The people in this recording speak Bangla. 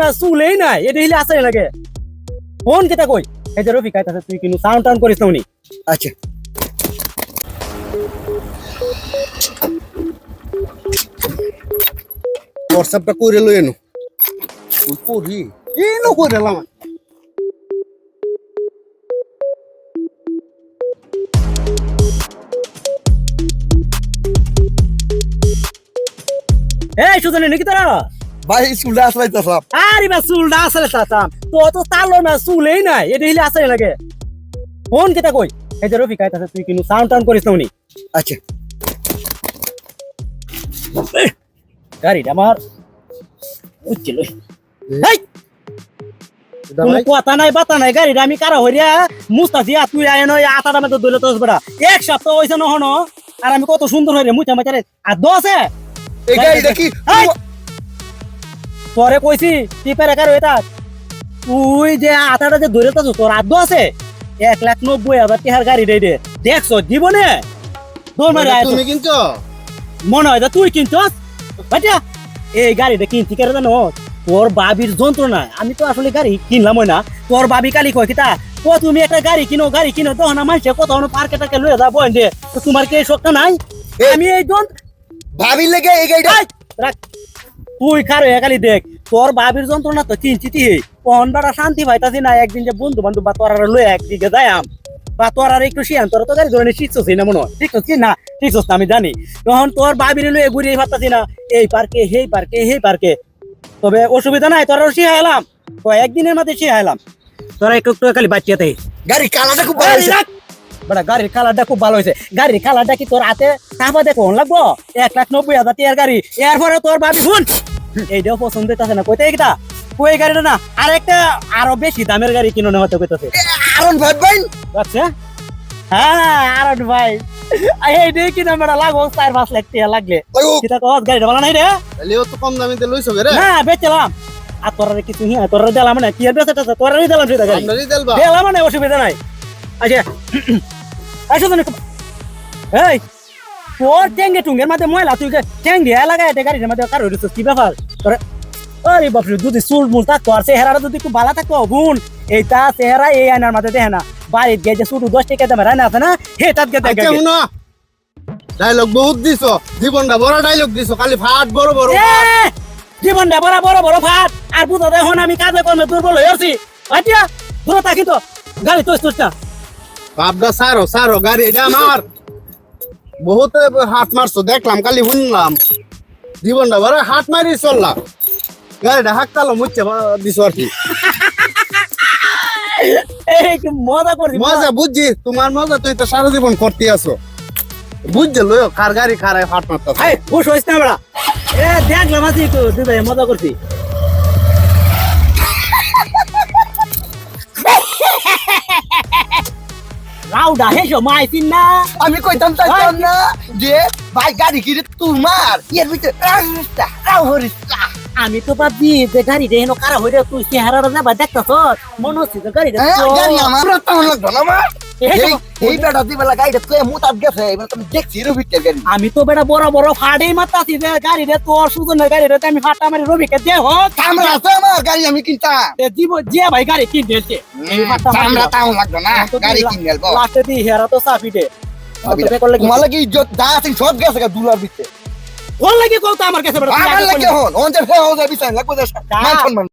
না চুলেই নাই। এটা হিলে আসে লাগে ফোন কেটা কই? এই যে রফিক আইতাছে তুই কিন্তু সাউন্ড টাউন করিস না উনি। আচ্ছা। হোয়াটসঅ্যাপটা করে লই এনো ওই পড়ি এনো করে এলাম এই সুজনে নাকি তারা ভাই চুলে আসলাইতাছাম আরে বা চুলটা আসলে চাচাম তো তো তালো না চুলেই নাই এটা হিলে আসে লাগে। ফোন কেটা কই? এই যে রফিক আইতাছে তুই কিন্তু সাউন্ড টাউন করিস না উনি। আচ্ছা। গাড়িটা আমার। উচ্ছিল এই এটা কোনো ভাই কথা নাই বাতা নাই গাড়িটা আমি কারা হইয়া মুস্তাছি আর তুই আয় নয় আটার মধ্যে দইলে তোস বেড়া। এক সপ্তাহ হইছে আর আমি কত সুন্দর হইরে মুচা মাচারে আর দোষে এই গাড়িটা কি? তোরে কইছি টিপের একার হইতা তুই যে আটাটা যে ধরে তাছ তোর আদ্য আছে? এক লাখ নব্বই হাজার টিহার গাড়ি দেই দে। দেখছ জীবনে তুমি কিনছো? মনে হয় তুই কিনছস? বাটিয়া এই গাড়িটা কিনছি কেন জানো? তোর বাবির যন্ত্রণা। আমি তো আসলে গাড়ি কিনলাম না। তোর বাবি কালি কয় কিতা ও তুমি একটা গাড়ি কিনো গাড়ি কিনো তখন মানুষে কত পার্কে টাকে লয়ে যাব তোমার কি এই শখটা নাই? আমি এই যন্ত্র ভাবি লেগে এই গাড়িটা রাখ। তুই খারো একালি দেখ তোর বাবির যন্ত্রণা তো কিনছি তি কখন বাড়া শান্তি পাইতাছি না একদিন যে বন্ধু বান্ধব বা তোর লয়ে একদিকে যাইয়াম বা তোর আর একটু শিয়ান তোর তো গাড়ি ধরে শিখছিস না মনে হয়। শিখছিস কি না? শিখছিস না আমি জানি। তখন তোর বাবির লয়ে ঘুরিয়ে পারতাছি না এই পার্কে সেই পার্কে সেই পার্কে। তবে অসুবিধা নাই তোর শিখা এলাম। তো একদিনের মধ্যে শিখা এলাম। তোরা একটু একটু খালি বাচ্চাতে গাড়ি কালারটা খুব ভালো বড়া গাড়ির কালারটা খুব ভালো হয়েছে। গাড়ির কালারটা কি তোর হাতে? চাপা দেখো লাগবো? এক লাখ নব্বই হাজার টিয়ার গাড়ি। এরপরে তোর বাবি শুন। এইটাও পছন্দ হইতাছে না। কইতে কিটা কই গাড়িটা না আর একটা আরও বেশি দামের গাড়ি কিনো না হতে কইতাছে। আরন ভাই ভাই। আচ্ছা। হ্যাঁ আর ভাই। এই দে কি দাম বেড়া লাগো চার পাঁচ লাখ টিয়া লাগলে। লাগো কিটা কস গাড়িটা ভালো নাই রে? তাহলেও তো কম দামিতে লইছো রে। না বেচলাম। আর তোর কিছু হিয়া তোর দিলাম না কি আর বেচে তোর দিলাম সেটা গাড়ি। দিলাম না অসুবিধা নাই। আচ্ছা। আসো তো এই তোর ট্যাঙ্গে টুঙ্গের ময়লা তুই ট্যাঙ্গে লাগাই গাড়ির মধ্যে কারও কি ব্যাপার? তোর আরে বাপরে যদি চুল মুল থাকতো আর চেহারাটা যদি একটু ভালো থাকতো গুণ। এইটা চেহারা এই আয়নার মধ্যে দেখে না। বাড়ির গিয়ে যে শুধু দশ টাকা দামের আয়না আছে না হে তাত গে আচ্ছা শুনো। ডায়লগ বহুত দিছো। জীবনটা বড় ডায়লগ দিছো। খালি ফাট বড় বড় জীবনটা বড় বড় বড় ভাত আর বুঝো দেখুন আমি কাজে কর্মে দুর্বল হয়ে আছি। আচ্ছা দূরে থাকি তো। গাড়ি তো না বাপদা সারো সারো গাড়ি এটা আমার। বহুত হাত মারছো দেখলাম খালি শুনলাম। জীবনটা বড় হাত মারি চললাম। গাড়িটা হাঁকতালো মুচ্ছে দিছো আর কি। মজা করছি মজা। বুঝছি তোমার মজা তুই তো সারা জীবন করতে আছো। বুঝছে লইও কার গাড়ি খারায় হাত মারতা খুশ হইস না বড়া। এ দেখলাম আছি তো দুই ভাই মজা করছি। রাউডা হেসো মাইছিন না। আমি কইতাম চাইতাম না যে ভাই গাড়ি কিনে তোমার? এর ভিতরে রাস্তা রাও হরিস্তা। আমি তো ভাবছি যে গাড়ি রে হেন কারা হইরে তুই চেহারা যাবা দেখতাছ মনে হচ্ছে যে গাড়ি গাড়ি আমার তো লাগবে না আমার এই বেটা দিবেলা গাড়িটা তুই মুতাত গেছে এবার তুমি দেখছি ভিতরে গাড়ি আমি তো বেটা বড় বড় ফাড়ে মাতাছি যে গাড়ি রে তোর সুজনের গাড়ি রে আমি ফাটা মারি রবিকে দে হোক কামরা আছে আমার গাড়ি আমি কিনতাম জীব যে ভাই গাড়ি এই ফাটা কামরা তেমন লাগতো না গাড়ি কিনে গেল লাস্টে দি হেরা তো চাপি দে। তোমার লাগি ইজ্জত যা আছে সব গেছে দুলার ভিতরে। কোন লাগে কত আমার কাছে আমার লাগে হন অন যে যাবি সাইন লাগবো মান সম্মান